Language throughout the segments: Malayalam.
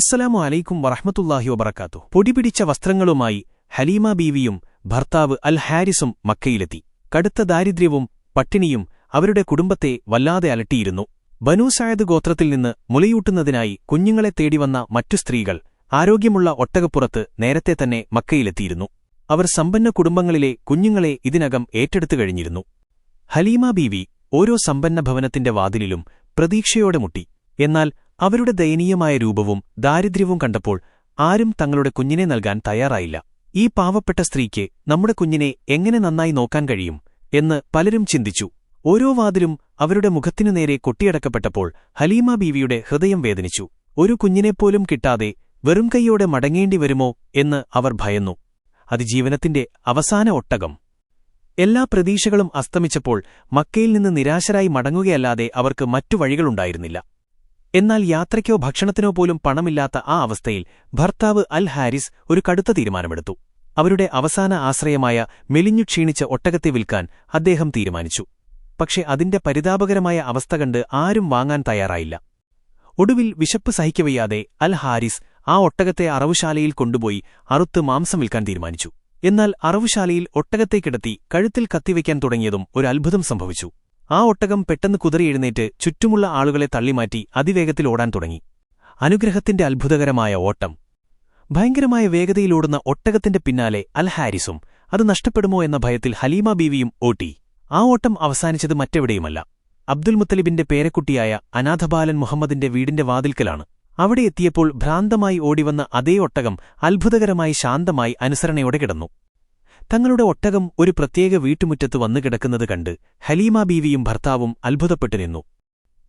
അസ്സലാമു അലൈക്കും വറഹ്മത്തുള്ളാഹി വബറക്കാത്തു പൊടിപിടിച്ച വസ്ത്രങ്ങളുമായി ഹലീമ ബീവിയും ഭർത്താവ് അൽ ഹാരിസും മക്കയിലെത്തി. കടുത്ത ദാരിദ്ര്യവും പട്ടിണിയും അവരുടെ കുടുംബത്തെ വല്ലാതെ അലട്ടിയിരുന്നു. ബനൂ സായദ് ഗോത്രത്തിൽ നിന്ന് മുലയൂട്ടുന്നതിനായി കുഞ്ഞുങ്ങളെ തേടിവന്ന മറ്റു സ്ത്രീകൾ ആരോഗ്യമുള്ള ഒട്ടകപ്പുറത്ത് നേരത്തെ തന്നെ മക്കയിലെത്തിയിരുന്നു. അവർ സമ്പന്ന കുടുംബങ്ങളിലെ കുഞ്ഞുങ്ങളെ ഇതിനകം ഏറ്റെടുത്തു കഴിഞ്ഞിരുന്നു. ഹലീമ ബീവി ഓരോ സമ്പന്ന ഭവനത്തിന്റെ വാതിലിലും പ്രതീക്ഷയോടെ മുട്ടി. എന്നാൽ അവരുടെ ദയനീയമായ രൂപവും ദാരിദ്ര്യവും കണ്ടപ്പോൾ ആരും തങ്ങളുടെ കുഞ്ഞിനെ നൽകാൻ തയ്യാറായില്ല. ഈ പാവപ്പെട്ട സ്ത്രീക്ക് നമ്മുടെ കുഞ്ഞിനെ എങ്ങനെ നന്നായി നോക്കാൻ കഴിയും എന്ന് പലരും ചിന്തിച്ചു. ഓരോ വാതിലും അവരുടെ മുഖത്തിനു നേരെ കൊട്ടിയടക്കപ്പെട്ടപ്പോൾ ഹലീമ ബീവിയുടെ ഹൃദയം വേദനിച്ചു. ഒരു കുഞ്ഞിനെപ്പോലും കിട്ടാതെ വെറും കൈയോടെ മടങ്ങേണ്ടി വരുമോ എന്ന് അവർ ഭയന്നു. അതിജീവനത്തിന്റെ അവസാന ഒട്ടകം. എല്ലാ പ്രതീക്ഷകളും അസ്തമിച്ചപ്പോൾ മക്കയിൽ നിന്ന് നിരാശരായി മടങ്ങുകയല്ലാതെ അവർക്ക് മറ്റു വഴികളുണ്ടായിരുന്നില്ല. എന്നാൽ യാത്രയ്ക്കോ ഭക്ഷണത്തിനോ പോലും പണമില്ലാത്ത ആ അവസ്ഥയിൽ ഭർത്താവ് അൽ ഹാരിസ് ഒരു കടുത്ത തീരുമാനമെടുത്തു. അവരുടെ അവസാന ആശ്രയമായ മെലിഞ്ഞു ക്ഷീണിച്ച ഒട്ടകത്തെ വിൽക്കാൻ അദ്ദേഹം തീരുമാനിച്ചു. പക്ഷേ അതിന്റെ പരിതാപകരമായ അവസ്ഥ കണ്ട് ആരും വാങ്ങാൻ തയ്യാറായില്ല. ഒടുവിൽ വിശപ്പ് സഹിക്കവയ്യാതെ അൽ ഹാരിസ് ആ ഒട്ടകത്തെ അറവുശാലയിൽ കൊണ്ടുപോയി അറുത്ത് മാംസം വിൽക്കാൻ തീരുമാനിച്ചു. എന്നാൽ അറവുശാലയിൽ ഒട്ടകത്തെ കിടത്തി കഴുത്തിൽ കത്തിവയ്ക്കാൻ തുടങ്ങിയതും ഒരു അത്ഭുതം സംഭവിച്ചു. ആ ഒട്ടകം പെട്ടെന്ന് കുതിറിയെഴുന്നേറ്റ് ചുറ്റുമുള്ള ആളുകളെ തള്ളിമാറ്റി അതിവേഗത്തിൽ ഓടാൻ തുടങ്ങി. അനുഗ്രഹത്തിന്റെ അത്ഭുതകരമായ ഓട്ടം. ഭയങ്കരമായ വേഗതയിലോടുന്ന ഒട്ടകത്തിന്റെ പിന്നാലെ അൽ ഹാരിസും അത് നഷ്ടപ്പെടുമോ എന്ന ഭയത്തിൽ ഹലീമ ബീവിയും ഓട്ടി. ആ ഓട്ടം അവസാനിച്ചത് മറ്റെവിടെയുമല്ല. അബ്ദുൽ മുത്തലിബിന്റെ പേരക്കുട്ടിയായ അനാഥബാലൻ മുഹമ്മദിന്റെ വീടിന്റെ വാതിൽക്കലാണ്. അവിടെ എത്തിയപ്പോൾ ഭ്രാന്തമായി ഓടിവന്ന അതേ ഒട്ടകം അത്ഭുതകരമായി ശാന്തമായി അനുസരണയോടെ കിടന്നു. തങ്ങളുടെ ഒട്ടകം ഒരു പ്രത്യേക വീട്ടുമുറ്റത്ത് വന്നുകിടക്കുന്നത് കണ്ട് ഹലീമ ബീവിയും ഭർത്താവും അത്ഭുതപ്പെട്ടു നിന്നു.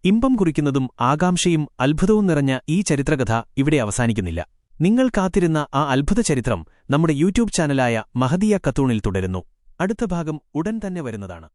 ഇമ്പം കുറിക്കുന്നതും ആകാംക്ഷയും അത്ഭുതവും നിറഞ്ഞ ഈ ചരിത്രകഥ ഇവിടെ അവസാനിക്കുന്നില്ല. നിങ്ങൾ കാത്തിരുന്ന ആ അത്ഭുത ചരിത്രം നമ്മുടെ യൂട്യൂബ് ചാനലായ മഹദിയ കത്തൂണിൽ തുടരുന്നു. അടുത്ത ഭാഗം ഉടൻ തന്നെ വരുന്നതാണ്.